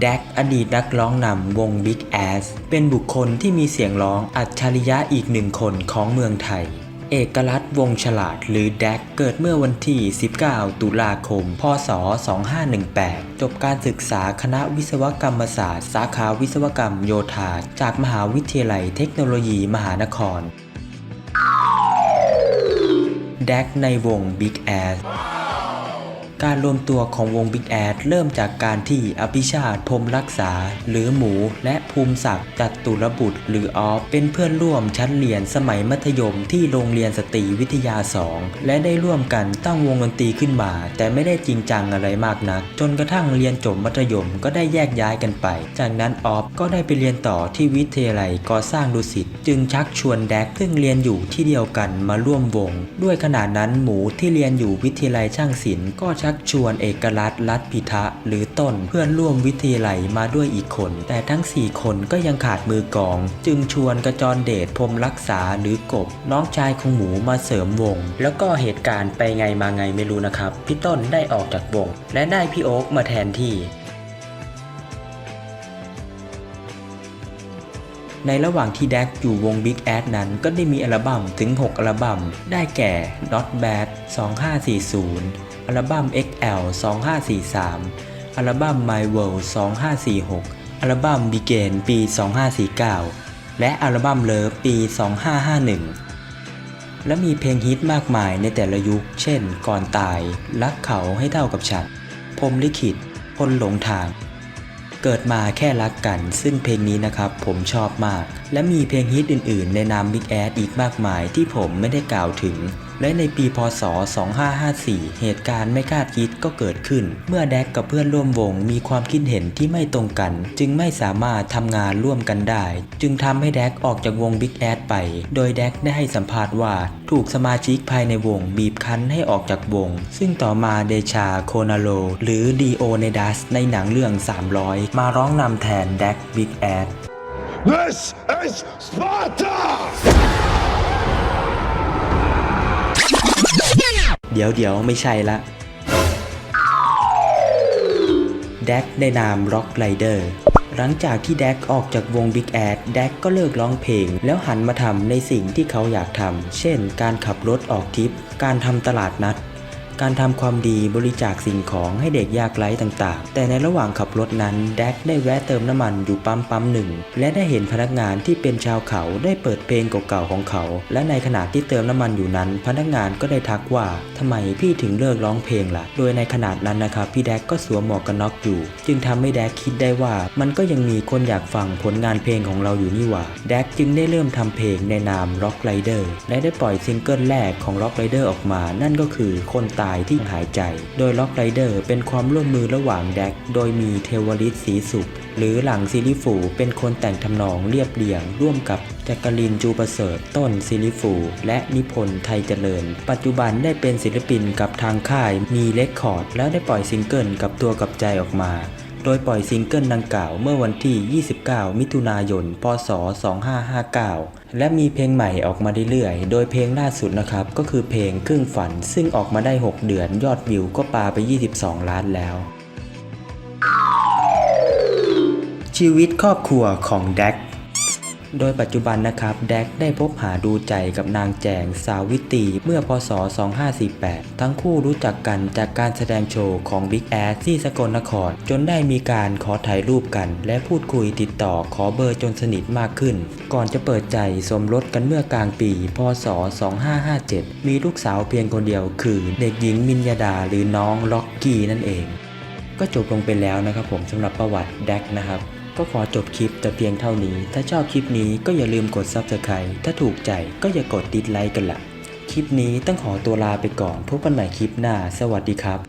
แดกอดีตนักร้องนำวง Big Ass เป็นบุคคลที่มีเสียงร้องอัจฉริยะอีกหนึ่งคนของเมืองไทย เอกลักษณ์วงฉลาดหรือแดกเกิดเมื่อวันที่ 19 ตุลาคม พศ 2518 จบการศึกษาคณะวิศวกรรมศาสตร์ สาขาวิศวกรรมโยธา จากมหาวิทยาลัยเทคโนโลยีมหานคร แดกในวง Big Ass การรวมตัวของวง Big a d เริ่มจากการที่อภิชาติพรมรักษา หรือหมู และภูมิศักดิ์จัดตุรบุตร หรือออฟ เป็นเพื่อนร่วมชั้นเรียนสมัยมัธยมที่โรงเรียนสตรีวิทยา 2 และได้ร่วมกันตั้งวงดนตรีขึ้นมา แต่ไม่ได้จริงจังอะไรมากนัก จนกระทั่งเรียนจบมัธยมก็ได้แยกย้ายกันไป จากนั้นออฟก็ได้ไปเรียนต่อที่วิทยาลัยก่อสร้างดุสิตจึงชักชวนแดกซึ่งเรียนอยู่ที่เดียวกันมาร่วมวง ด้วยขณะนั้นหมูที่เรียนอยู่วิทยาลัยช่างศิลป์ก็ชัักชวนเอกลักษณ์รัตพิทะหรือต้นเพื่อนร่วมวิทยาลัยมาด้วยอีกคน แต่ทั้ง 4 คนก็ยังขาดมือกอง จึงชวนกระจรเดชพรมรักษาหรือกบ น้องชายของหมูมาเสริมวง แล้วก็เหตุการณ์ไปไงมาไงไม่รู้นะครับ พี่ต้นได้ออกจากวง และได้พี่โอ๊กมาแทนที่ในระหว่างที่แดกอยู่วง Big Ass นั้นก็ได้มีอัลบั้มถึง 6 อัลบั้มได้แก่ Not Bad 2540 อัลบั้ม XL 2543 อัลบั้ม My World 2546 อัลบั้ม Begin ปี 2549 และอัลบั้ม Love ปี 2551 และมีเพลงฮิตมากมายในแต่ละยุค เช่น ก่อนตาย รักเขาให้เท่ากับฉันพรหมลิขิตพลหลงทาง เกิดมาแค่รักกัน ซึ่งเพลงนี้นะครับผมชอบมาก และมีเพลงฮิตอื่นๆ ในนาม Big Ass อีกมากมายที่ผมไม่ได้กล่าวถึง และในปีพศ 2554 เหตุการณ์ไม่คาดคิดก็เกิดขึ้น เมื่อแดกกับเพื่อนร่วมวงมีความคิดเห็นที่ไม่ตรงกัน จึงไม่สามารถทำงานร่วมกันได้ จึงทำให้แดกออกจากวง Big Ass ไป โดยแดกได้ให้สัมภาษณ์ว่า ถูกสมาชิกภายในวงบีบคั้นให้ออกจากวง ซึ่งต่อมาเดชาโคนาโล หรือดีโอเนดัสในหนังเรื่อง 300 มาร้องนำแทนแดก Big Ass This is Sparta! เดี๋ยวเดี๋ยวไม่ใช่ละแดกในนามร็อกไรเดอร์หลังจากที่แดกออกจากวง Big a d แดกก็เลิกร้องเพลง แล้วหันมาทำในสิ่งที่เขาอยากทำ เช่น การขับรถออกทริป การทำตลาดนัด การทำความดีบริจาคสิ่งของให้เด็กยากไร้ต่างๆ แต่ในระหว่างขับรถนั้นแดกได้แวะเติมน้ำมันอยู่ปั๊มปั๊มหนึ่ง และได้เห็นพนักงานที่เป็นชาวเขาได้เปิดเพลงเก่าๆของเขา และในขณะที่เติมน้ำมันอยู่นั้น พนักงานก็ได้ทักว่าทำไมพี่ถึงเลิกร้องเพลงล่ะ โดยในขณะนั้นนะครับพี่แดกก็สวมหมวกกันน็อกอยู่ จึงทำให้แดกคิดได้ว่า มันก็ยังมีคนอยากฟังผลงานเพลงของเราอยู่นี่หว่าแดกจึงได้เริ่มทำเพลงในนาม Rock Rider และได้ปล่อยซิงเกิลแรกของ Rock Rider ออกมา นั่นก็คือคนตายที่หายใจ โดยล็อกไรเดอร์เป็นความร่วมมือระหว่างแดก โดยมีเทวริตสีสุข หรือหลังซิลิฟูเป็นคนแต่งทำนองเรียบเรียง ร่วมกับแจกกลินจูประเสริฐต้นซิลิฟู และนิพนธ์ไทยเจริญ ปัจจุบันได้เป็นศิลปินกับทางค่ายมีเลคคอร์ด แล้วได้ปล่อยซิงเกิลกับตัวกับใจออกมา โดยปล่อยซิงเกิลดังกล่าวเมื่อวันที่ 29 มิถุนายน พศ 2559 และมีเพลงใหม่ออกมาเรื่อยๆ โดยเพลงล่าสุดนะครับ ก็คือเพลงครึ่งฝัน ซึ่งออกมาได้ 6 เดือนยอดวิวก็ปาไป 22 ล้านแล้ว ชีวิตครอบครัวของแดก โดยปัจจุบันนะครับแดกได้พบหาดูใจกับนางแจงสาวิตีเมื่อพศ 2548 ทั้งคู่รู้จักกันจากการแสดงโชว์ของ Big Ass ที่สกลนคร จนได้มีการขอถ่ายรูปกัน และพูดคุยติดต่อขอเบอร์จนสนิทมากขึ้น ก่อนจะเปิดใจสมรสกันเมื่อกลางปี พศ 2557 มีลูกสาวเพียงคนเดียวคือเด็กหญิงมินยดาหรือน้องล็อกกี้นั่นเอง ก็จบลงไปแล้วนะครับผมสำหรับประวัติแดกนะครับ ก็ขอจบคลิปแต่เพียงเท่านี้ ถ้าชอบคลิปนี้ก็อย่าลืมกด Subscribe ถ้าถูกใจก็อย่ากดดิสไลค์กันละคลิปนี้ต้องขอตัวลาไปก่อนพบกันใหม่คลิปหน้า สวัสดีครับ